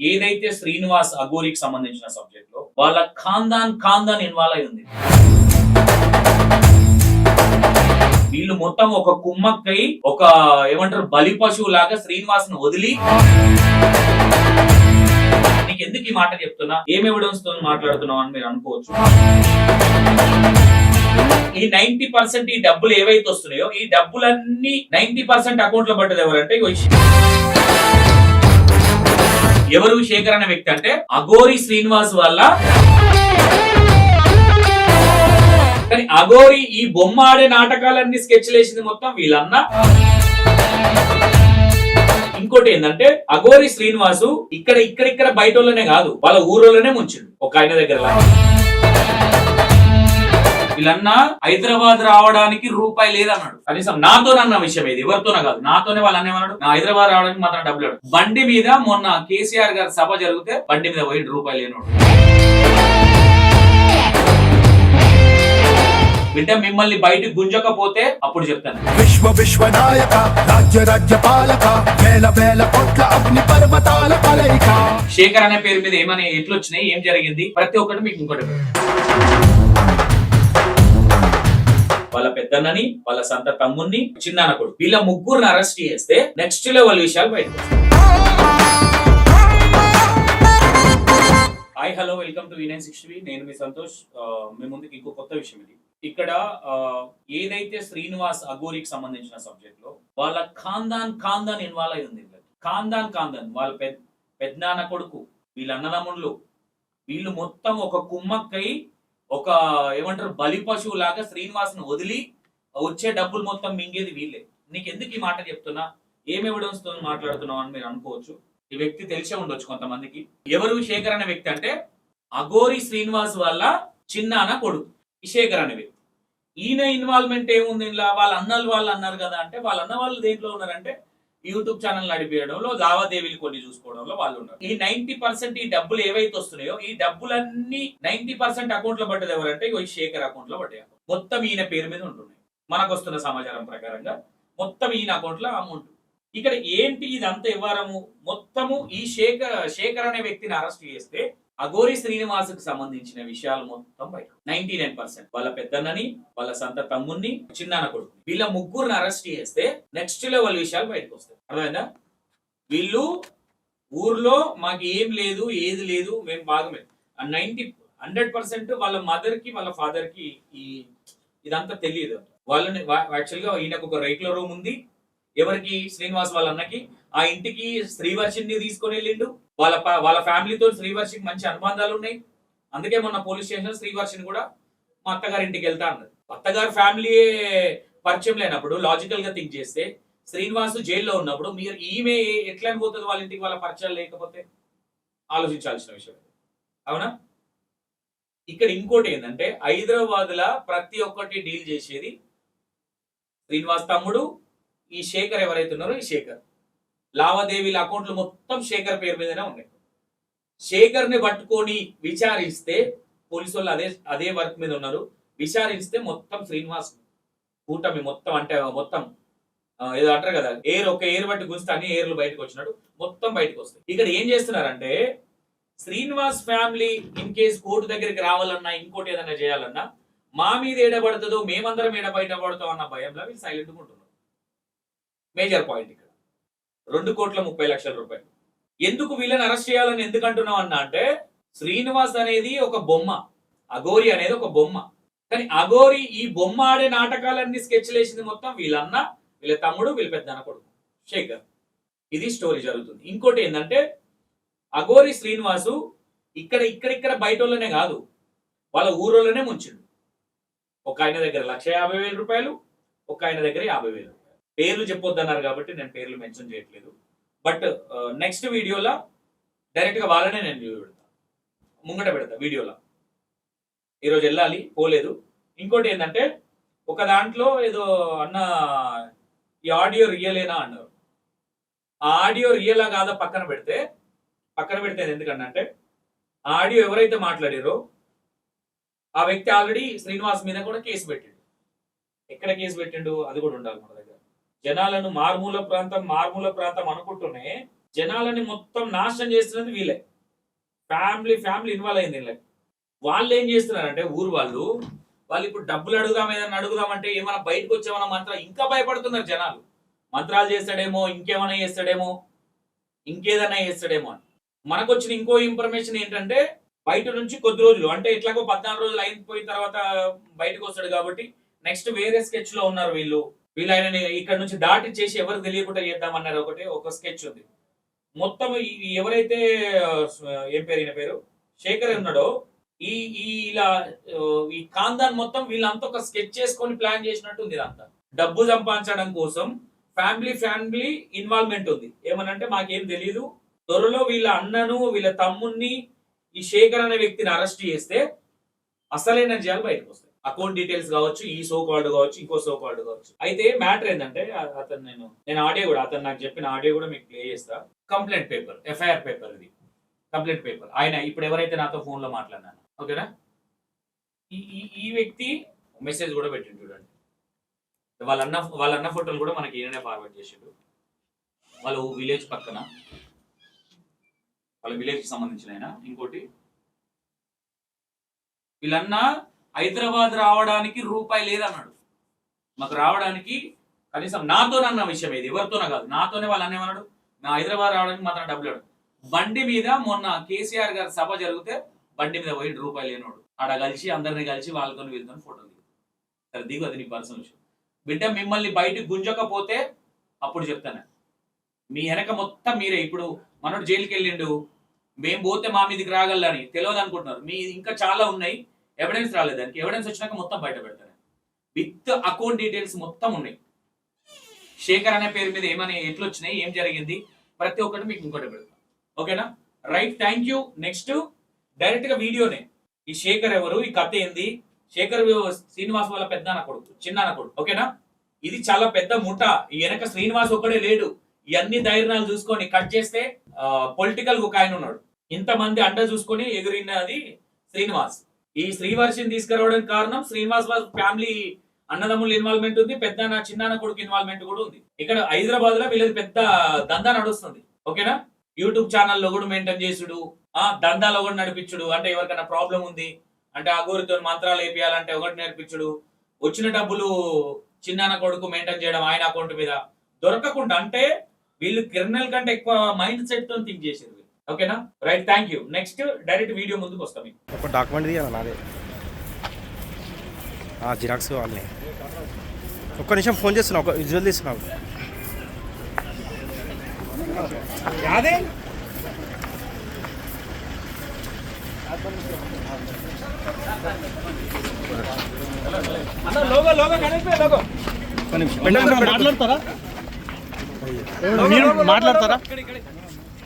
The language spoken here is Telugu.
ఏదైతే శ్రీనివాస్ అఘోరికి సంబంధించిన సబ్జెక్ట్లో వాళ్ళ ఖాందాన్ ఖాందాన్ ఇన్వాల్వ్ అయి ఉంది. వీళ్ళు మొత్తం ఒక కుమ్మక్కై ఒక ఏమంటారు బలి పశువు లాగా శ్రీనివాస్ను వదిలి నీకు ఎందుకు ఈ మాట చెప్తున్నా? ఏం ఎవిడెన్స్తో మాట్లాడుతున్నావు అని మీరు అనుకోవచ్చు. ఈ నైన్టీ పర్సెంట్ ఈ డబ్బులు ఏవైతే వస్తున్నాయో ఈ డబ్బులన్నీ నైన్టీ పర్సెంట్ అకౌంట్లో పడ్డది ఎవరంటే ఎవరు శేఖర్ అనే వ్యక్తి అంటే అఘోరి శ్రీనివాస్ వల్ల కానీ అఘోరి ఈ బొమ్మ ఆడే నాటకాలన్నీ స్కెచ్ వేసింది మొత్తం వీళ్ళన్న ఇంకోటి ఏంటంటే అఘోరి శ్రీనివాసు ఇక్కడ ఇక్కడ ఇక్కడ బయట వాళ్ళనే కాదు వాళ్ళ ఊరోళ్ళనే ముంచిండు ఒక ఆయన దగ్గర లాగా. వీళ్ళన్న హైదరాబాద్ రావడానికి రూపాయి లేదన్నాడు. కనీసం నాతోనన్న విషయం ఇది ఎవరితోన కాదు. నాతోనే వాళ్ళు అన్నేమన్నాడు నా హైదరాబాద్ రావడానికి మాత్రం డబ్బులు. బండి మీద మొన్న కేసీఆర్ గారి సభ జరిగితే బండి మీద పోయి రూపాయలు లేనోడు. బిడ్డ మిమ్మల్ని బయటికి గుంజకపోతే అప్పుడు చెప్తాను. విశ్వ విశ్వనాయక రాజ్య రాజ్య పాలక వేల వేల కోట్ల అగ్ని పర్వతాల కలయిక శేఖర్ అనే పేరు మీద ఏమని ఎట్లొచ్చినాయి? ఏం జరిగింది? ప్రతి ఒక్కటి మీకు ఇంకోటి వాళ్ళ పెద్దన్నని వాళ్ళ సంత తమ్ముని చిన్నాన కొడుకు వీళ్ళ ముగ్గురుని అరెస్ట్ చేస్తే నెక్స్ట్ లెవెల్ విషయాలు బయటకు hi hello welcome to Vinay sixty నేను మీ సంతోష్. మీ ముందుకి ఇంకో కొత్త విషయం ఇది. ఇక్కడ ఏదైతే శ్రీనివాస్ అఘోరికి సంబంధించిన సబ్జెక్ట్లో వాళ్ళ ఖాందాన్ ఖాందాన్ ఇన్వాల్వ్ అయి ఉంది ఖాందాన్ ఖాందాన్ వాళ్ళ పెద్ద పెద్దనాన్న కొడుకు వీళ్ళ అన్నదమ్ముళ్ళు వీళ్ళు మొత్తం ఒక కుమ్మక్కై ఒక ఏమంటారు బలి పశువు లాగా శ్రీనివాస్ను వదిలి వచ్చే డబ్బులు మొత్తం మింగేది వీళ్ళే. నీకు ఎందుకు ఈ మాట చెప్తున్నా? ఏం ఎవిడెన్స్తో మాట్లాడుతున్నావు అని మీరు అనుకోవచ్చు. ఈ వ్యక్తి తెలిసే ఉండొచ్చు కొంతమందికి. ఎవరు శేఖర్ అనే వ్యక్తి అంటే? అఘోరి శ్రీనివాస్ వాళ్ళ చిన్నాన కొడుకు. ఈ శేఖర్ అనే వ్యక్తి. ఈయన ఇన్వాల్వ్మెంట్ ఏముంది ఇలా వాళ్ళ అన్నలు వాళ్ళు అన్నారు కదా అంటే వాళ్ళ అన్న వాళ్ళు దేంట్లో ఉన్నారంటే? యూట్యూబ్ ఛానల్ నడిపేయడంలో లావాదేవీలు కొన్ని చూసుకోవడంలో వాళ్ళు ఉన్నారు. ఈ నైన్టీ పర్సెంట్ ఈ డబ్బులు ఏవైతే వస్తున్నాయో ఈ డబ్బులన్నీ నైన్టీ పర్సెంట్ అకౌంట్లో పడ్డది ఎవరంటే ఈ శేఖర్ అకౌంట్లో పడ్డాయి. మొత్తం ఈయన పేరు మీద ఉంటున్నాయి. మనకు వస్తున్న సమాచారం ప్రకారంగా మొత్తం ఈయన అకౌంట్లో అమౌంట్ ఇక్కడ ఏంటి ఇదంతా ఇవ్వరము మొత్తము ఈ శేఖర్ శేఖర్ అనే వ్యక్తిని అరెస్ట్ చేస్తే అఘోరి శ్రీనివాస్కు సంబంధించిన విషయాలు మొత్తం బయట. నైన్టీ నైన్ పర్సెంట్ వాళ్ళ పెద్దన్నని వాళ్ళ సంత తమ్ముణ్ణి చిన్నాన్న కొడుకు వీళ్ళ ముగ్గురిని అరెస్ట్ చేస్తే నెక్స్ట్ లెవెల్ విషయాలు బయటకు వస్తాయి. అర్థమైందా? వీళ్ళు ఊర్లో మాకు ఏం లేదు ఏది లేదు మేము భాగమే నైన్టీ హండ్రెడ్ పర్సెంట్ వాళ్ళ మదర్కి వాళ్ళ ఫాదర్కి ఈ ఇదంతా తెలియదు. వాళ్ళని యాక్చువల్గా ఈయనకు ఒక రైతుల రూమ్ ఉంది. ఎవరికి? శ్రీనివాస్ వాళ్ళ అన్నకి ఆ ఇంటికి శ్రీవర్షిని తీసుకొని వెళ్ళిండు. వాళ్ళ వాళ్ళ ఫ్యామిలీతో శ్రీవర్షికి మంచి అనుబంధాలు ఉన్నాయి. అందుకే మొన్న పోలీస్ స్టేషన్ శ్రీవర్షిని కూడా మా అత్తగారి ఇంటికి వెళ్తా అన్నది. అత్తగారు ఫ్యామిలీ పరిచయం లేనప్పుడు లాజికల్గా థింక్ చేస్తే శ్రీనివాస్ జైల్లో ఉన్నప్పుడు మీరు ఈమె ఎట్లా పోతుంది వాళ్ళ ఇంటికి వాళ్ళ పరిచయాలు లేకపోతే? ఆలోచించాల్సిన విషయం అవునా? ఇక్కడ ఇంకోటి ఏంటంటే హైదరాబాద్లో ప్రతి ఒక్కటి డీల్ చేసేది శ్రీనివాస్ తమ్ముడు ఈ శేఖర్ ఎవరైతే ఉన్నారో ఈ శేఖర్. లావాదేవీల అకౌంట్లు మొత్తం శేఖర్ పేరు మీదనే ఉన్నాయి. శేఖర్ని పట్టుకొని విచారిస్తే పోలీసు వాళ్ళు అదే అదే వర్క్ మీద ఉన్నారు. విచారిస్తే మొత్తం శ్రీనివాస్ కూటమి మొత్తం అంటే మొత్తం ఏదో అంటారు కదా ఎయిర్ ఒక ఎయిర్ బట్టి గుంజితే అన్ని ఎయిర్లు బయటకు వచ్చినట్టు మొత్తం బయటకు వస్తాయి. ఇక్కడ ఏం చేస్తున్నారంటే Srinivas family in case court దగ్గరికి రావాలన్నా ఇంకోటి ఏదైనా చేయాలన్నా మా మీద ఏడబడుతుందో మేమందరం ఏడ బయట పడతాం అన్న భయంలో వీళ్ళు సైలెంట్ ఉంటున్నారు. మేజర్ పాయింట్ ఇక్కడ. రెండు కోట్ల ముప్పై లక్షల రూపాయలు. ఎందుకు వీళ్ళని అరెస్ట్ చేయాలని ఎందుకు అంటున్నాం అన్న అంటే శ్రీనివాస్ అనేది ఒక బొమ్మ. అఘోరి అనేది ఒక బొమ్మ. కానీ అఘోరి ఈ బొమ్మ ఆడే నాటకాలన్నీ స్కెచ్ వేసింది మొత్తం వీళ్ళన్న వీళ్ళ తమ్ముడు వీళ్ళ పెద్ద కొడుకు శేఖర్. ఇది స్టోరీ జరుగుతుంది. ఇంకోటి ఏంటంటే అఘోరి శ్రీనివాసు ఇక్కడ ఇక్కడ ఇక్కడ బయట వాళ్ళనే కాదు. వాళ్ళ ఊరోళ్ళనే ముంచిండు. ఒక ఆయన దగ్గర లక్ష యాభై వేల రూపాయలు ఒక ఆయన దగ్గర యాభై వేలు రూపాయలు. పేర్లు చెప్పొద్దన్నారు కాబట్టి నేను పేర్లు మెన్షన్ చేయట్లేదు. బట్ నెక్స్ట్ వీడియోలో డైరెక్ట్గా వాళ్ళనే నేను వీడియో పెడతా. ముంగట పెడతా వీడియోలో. ఈరోజు వెళ్ళాలి పోలేదు. ఇంకోటి ఏంటంటే ఒక దాంట్లో ఏదో అన్న ఈ ఆడియో రియలేనా అన్నారు. ఆ ఆడియో రియలా కాదా పక్కన పెడితే పక్కన పెడితే ఎందుకంటే ఆ ఆడియో ఎవరైతే మాట్లాడారో ఆ వ్యక్తి ఆల్రెడీ శ్రీనివాస్ మీద కూడా కేసు పెట్టిండు. ఎక్కడ కేసు పెట్టిండు? అది కూడా ఉండాలి మన దగ్గర. జనాలను మారుమూల ప్రాంతం మారుమూల ప్రాంతం అనుకుంటూనే జనాలని మొత్తం నాశనం చేస్తున్నది వీళ్ళే. ఫ్యామిలీ ఫ్యామిలీ ఇన్వాల్వ్ అయింది వీళ్ళకి. వాళ్ళు ఏం చేస్తున్నారంటే ఊరు వాళ్ళు వాళ్ళు ఇప్పుడు డబ్బులు అడుగుదాం ఏదైనా అడుగుదామంటే ఏమైనా బయటకు వచ్చేమన్నా మంత్రాలు ఇంకా భయపడుతున్నారు జనాలు. మంత్రాలు చేస్తాడేమో ఇంకేమైనా చేస్తాడేమో ఇంకేదైనా చేస్తాడేమో అని. మనకు వచ్చిన ఇంకో ఇన్ఫర్మేషన్ ఏంటంటే బయట నుంచి కొద్ది రోజులు. అంటే ఎట్లాగో పద్నాలుగు రోజులు అయిపోయిన తర్వాత బయటకు వస్తాడు కాబట్టి నెక్స్ట్ వేరే స్కెచ్లో ఉన్నారు వీళ్ళు. వీళ్ళు ఆయన ఇక్కడ నుంచి దాటి చేసి ఎవరు తెలియకుండా చేద్దామన్నారు ఒకటి ఒక స్కెచ్ ఉంది. మొత్తం ఎవరైతే ఏం పేరు ఈయన పేరు? శేఖర్ ఉన్నాడో. ఈ ఈ ఇలా ఈ కాందాన్ మొత్తం వీళ్ళంతా ఒక స్కెచ్ చేసుకొని ప్లాన్ చేసినట్టు ఉంది ఇదంతా. డబ్బు సంపాదించడం కోసం ఫ్యామిలీ ఫ్యామిలీ ఇన్వాల్వ్మెంట్ ఉంది. ఏమనంటే మాకేం తెలియదు త్వరలో వీళ్ళ అన్నను వీళ్ళ తమ్ముణ్ణి ఈ శేఖర్ అనే వ్యక్తిని అరెస్ట్ చేస్తే అసలైన నిజాలు బయటకు వస్తాయి. అకౌంట్ డీటెయిల్స్ కావచ్చు ఈ సో కాల్డ్ కావచ్చు ఇంకో సో కాల్డ్ కావచ్చు. అయితే మ్యాటర్ ఏంటంటే అతను నేను నేను ఆడియో కూడా అతను నాకు చెప్పిన ఆడియో కూడా మీకు ప్లే చేస్తా. కంప్లైంట్ పేపర్ ఎఫ్ఐఆర్ పేపర్ ఇది. Complaint paper. ఆయన ఇప్పుడు ఎవరైతే నాతో ఫోన్లో మాట్లాడినాను ఓకేనా? ఈ ఈ- వ్యక్తి మెసేజ్ కూడా పెట్టిండు చూడండి. వాళ్ళన్న వాళ్ళన్న ఫోటోలు కూడా మనకి ఈయననే ఫార్వర్డ్ చేసిండు. వాళ్ళు విలేజ్ పక్కన. వాళ్ళ విలేజ్ సంబంధించిన ఆయన. ఇంకోటి వీళ్ళన్న హైదరాబాద్ రావడానికి రూపాయి లేదన్నాడు. మాకు రావడానికి కనీసం నాతోనన్న విషయం ఇది ఎవరితోనే కాదు. నాతోనే వాళ్ళు అన్నేమన్నాడు నా హైదరాబాద్ రావడానికి మాత్రం డబ్బులు బండి మీద మొన్న కేసీఆర్ గారి సభ జరిగితే బండి మీద పోయి రూపాయలు లేనోడు. ఆడ కలిసి అందరిని కలిసి వాళ్ళతో వీళ్ళతో ఫోటోలు దిగు సరే దిగు అది నీ పర్సనల్ విషయం బిడ్డ మిమ్మల్ని బయటకు గుంజకపోతే అప్పుడు చెప్తాను. మీ వెనక మొత్తం మీరే. ఇప్పుడు మనోడు జైలుకి వెళ్ళిండు మేము పోతే మా మీదకి రాగలని తెలియదు అనుకుంటున్నారు. మీ ఇంకా చాలా ఉన్నాయి. ఎవిడెన్స్ రాలేదు దానికి. ఎవిడెన్స్ వచ్చినాక మొత్తం బయట పెడతాను విత్ అకౌంట్ డీటెయిల్స్ మొత్తం ఉన్నాయి. శేఖర్ అనే పేరు మీద ఏమని ఎట్లు వచ్చినాయి ఏం జరిగింది ప్రతి ఒక్కటి మీకు ఇంకోటి పెడతాం. ఓకేనా రైట్ థ్యాంక్ యూ నెక్స్ట్ డైరెక్ట్గా వీడియోనే. ఈ శేఖర్ ఎవరు? ఈ కథ ఏంది? శేఖర్ శ్రీనివాస్ వాళ్ళ పెద్ద కొడుకు చిన్న కొడుకు. ఓకేనా ఇది చాలా పెద్ద ముఠ. ఈ వెనక శ్రీనివాస్ ఒక్కడే లేడు. ఇవన్నీ ధైర్యాలు చూసుకొని కట్ చేస్తే పొలిటికల్ ఒక ఆయన ఉన్నాడు. ఇంతమంది అండ చూసుకొని ఎగిరినది శ్రీనివాస్. ఈ శ్రీవర్షిని తీసుకురావడానికి కారణం శ్రీనివాస్ వాళ్ళ ఫ్యామిలీ అన్నదమ్ముల ఇన్వాల్వ్మెంట్ ఉంది పెద్ద చిన్నాన్న కొడుకు ఇన్వాల్వ్మెంట్ కూడా ఉంది. ఇక్కడ హైదరాబాద్లో వీళ్ళది పెద్ద దందా నడుస్తుంది. ఓకేనా? యూట్యూబ్ ఛానల్లో కూడా మెయింటైన్ చేసుడు ఆ దందాలో కూడా నడిపించుడు. అంటే ఎవరికైనా ప్రాబ్లం ఉంది అంటే అగోరితో మంత్రాలు వేపియాలంటే ఒకటి నేర్పించుడు. వచ్చిన డబ్బులు చిన్నాన్న కొడుకు మెయింటైన్ చేయడం ఆయన అకౌంట్ మీద దొరకకుండా అంటే వీళ్ళు కిరణల్ కంటే ఎక్కువ మైండ్ సెట్తో థింక్ చేశారు ఓకేనా? Right thank you. Next direct video ముందుకు వస్తాం మీకు ఒక డాక్యుమెంట్ నాదే. ఆ, జిరాక్స్ కావాలి ఒక్క నిమిషం ఫోన్ చేస్తున్నా ఒక విజువల్ నిమిషం. మాట్లాడతారా? మీరు మాట్లాడతారా?